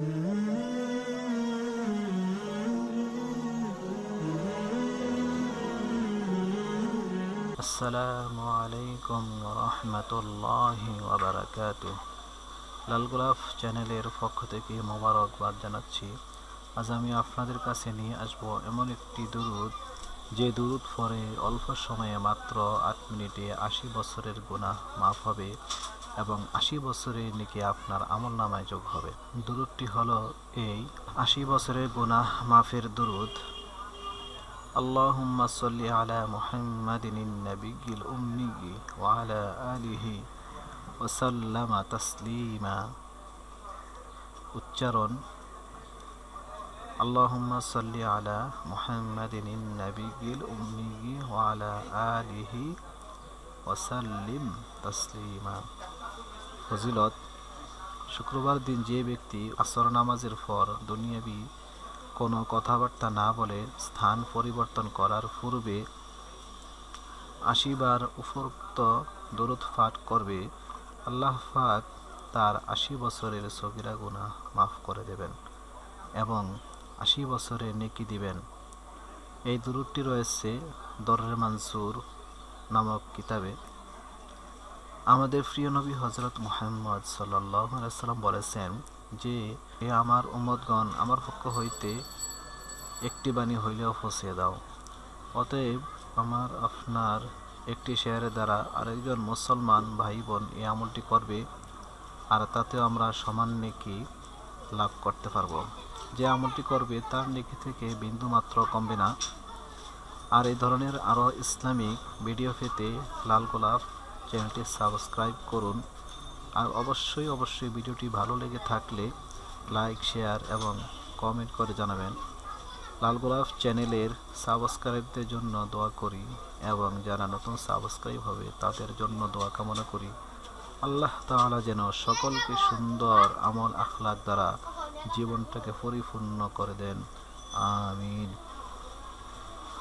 আসসালামু আলাইকুম রহমতুল্লাহি ওবরাকাত লাল গোলাপ চ্যানেলের পক্ষ থেকে মোবারকবাদ জানাচ্ছি। আজ আমি আপনাদের কাছে নিয়ে আসব এমন একটি দুরুদ, যে দুরুদ পরে অল্প সময়ে মাত্র আট মিনিটে আশি বছরের গুনাহ মাফ হবে। এবং আশি বছরে নাকি আপনার আমল নামায় যোগ হবে দুরুদটি হলো এই আশি বছরের গুনাহ মাফের দুরুদ اللهم صل على محمد النبي الأمي وعلى آله وسلم تسليما উচ্চারণ اللهم صل على محمد النبي الأمي وعلى آله وسلم تسليما ফজিলত, শুক্রবার দিন যে ব্যক্তি আসর নামাজের পর দুনিয়াবি কোনো কথাবার্তা না বলে স্থান পরিবর্তন করার পূর্বে আশিবার উপরোক্ত দরুদ পাঠ করবে, আল্লাহ পাক তার আশি বছরের সগিরা গুনাহ মাফ করে দেবেন এবং আশি বছরে নেকি দিবেন। এই দুরুদটি রয়েছে দরের মানসুর নামক কিতাবে। আমাদের প্রিয় নবী হজরত মোহাম্মদ সাল্লাম বলেছেন যে এ আমার উম্মতগণ, আমার পক্ষ হইতে একটি বাণী হইলেও ফসিয়ে দাও। অতএব আমার আপনার একটি শেয়ারের দ্বারা আরেকজন মুসলমান ভাই বোন এই আমলটি করবে, আর তাতেও আমরা সমান নেকি লাভ করতে পারব। যে আমলটি করবে তার নেকি থেকে বিন্দু মাত্র কমবে না। আর এই ধরনের আরও ইসলামিক ভিডিও পেতে লাল গোলাপ চ্যানেলটি সাবস্ক্রাইব করুন। আর অবশ্যই অবশ্যই ভিডিওটি ভালো লেগে থাকলে লাইক, শেয়ার এবং কমেন্ট করে জানাবেন। লাল গোলাপ চ্যানেলের সাবস্ক্রাইবদের জন্য দোয়া করি এবং যারা নতুন সাবস্ক্রাইব হবে তাদের জন্য দোয়া কামনা করি। আল্লাহ তাআলা যেন সকলকে সুন্দর আমল আখলাক দ্বারা জীবনটাকে পরিপূর্ণ করে দেন। আমিন।